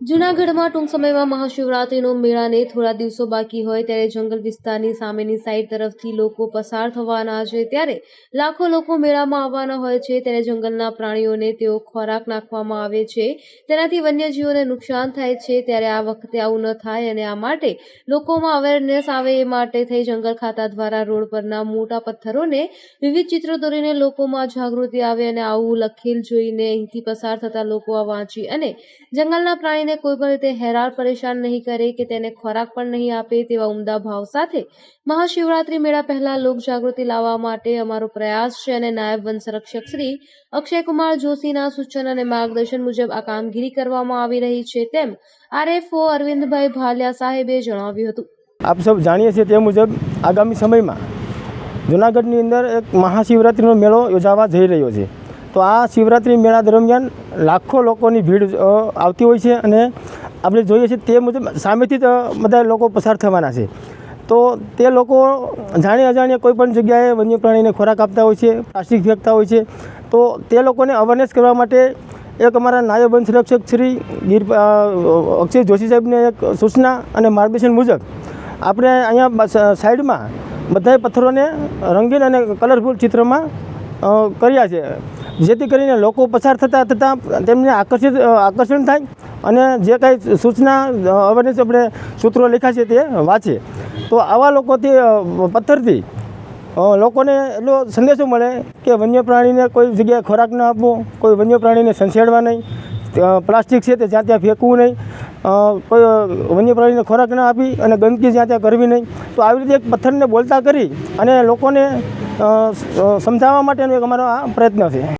જૂનાગઢમાં ટૂંક સમયમાં મહાશિવરાત્રિનો મેળાને થોડા દિવસો બાકી હોય ત્યારે જંગલ વિસ્તારની સામેની સાઈડ તરફથી લોકો પસાર થવાના છે. ત્યારે લાખો લોકો મેળામાં આવવાના હોય છે. ત્યારે જંગલના પ્રાણીઓને તેઓ ખોરાક નાખવામાં આવે છે. તેનાથી વન્યજીવોને નુકસાન થાય છે. ત્યારે આ વખતે આવું ન થાય અને આ માટે લોકોમાં અવેરનેસ આવે એ માટે થઈ જંગલ ખાતા દ્વારા રોડ પરના મોટા પથ્થરોને વિવિધ ચિત્રો દોરીને લોકોમાં જાગૃતિ આવે અને આવું લખેલ જોઈને અહીંથી પસાર થતા લોકો આ વાંચી અને જંગલના પ્રાણીને કોઈ પણ રીતે હેરાન પરેશાન નહીં કરે કે તેને ખોરાક પણ નહીં આપે તેવા ઉમદા ભાવ સાથે મહાશિવરાત્રી મેળા પહેલા લોક જાગૃતિ લાવવા માટે અમારો પ્રયાસ છે અને નાયબ વન સંરક્ષક શ્રી અક્ષયકુમાર જોશીના સૂચન અને માર્ગદર્શન મુજબ આ કામગીરી કરવામાં આવી રહી છે તેમ આરએફઓ અરવિંદભાઈ ભાલિયા સાહેબે જણાવ્યું હતું. આપ સૌ જાણીએ છીએ તે મુજબ આગામી સમયમાં જૂનાગઢની અંદર એક મહાશિવરાત્રિનો મેળો યોજાવા જઈ રહ્યો છે. તો આ શિવરાત્રિ મેળા દરમિયાન લાખો લોકોની ભીડ આવતી હોય છે અને આપણે જોઈએ છીએ તે મુજબ સામેથી જ બધા લોકો પસાર થવાના છે. તો તે લોકો જાણે અજાણ્યા કોઈ પણ જગ્યાએ વન્ય પ્રાણીને ખોરાક આપતા હોય છે, પ્લાસ્ટિક ફેંકતા હોય છે. તો તે લોકોને અવેરનેસ કરવા માટે એક અમારા નાયબ વન શ્રી ગીર અક્ષય જોશી સાહેબને એક સૂચના અને માર્ગદર્શન મુજબ આપણે અહીંયા સાઈડમાં બધાય પથ્થરોને રંગીન અને કલરફુલ ચિત્રમાં કર્યા છે. જેથી કરીને લોકો પસાર થતાં થતાં તેમને આકર્ષિત આકર્ષણ થાય અને જે કાંઈ સૂચના અવેરનેસ આપણે સૂત્રો લખ્યા છે તે વાંચે. તો આવા લોકોથી પથ્થરથી લોકોને એટલો સંદેશો મળે કે વન્ય પ્રાણીને કોઈ જગ્યાએ ખોરાક ન આપવો, કોઈ વન્ય પ્રાણીને સંસેડવા નહીં પ્લાસ્ટિક છે તે જ્યાં ત્યાં ફેંકવું નહીં કોઈ વન્ય પ્રાણીને ખોરાક ન આપી અને ગંદકી જ્યાં ત્યાં કરવી નહીં. તો આવી રીતે એક પથ્થરને બોલતા કરી અને લોકોને સમજાવવા માટેનો એક અમારો આ પ્રયત્ન છે.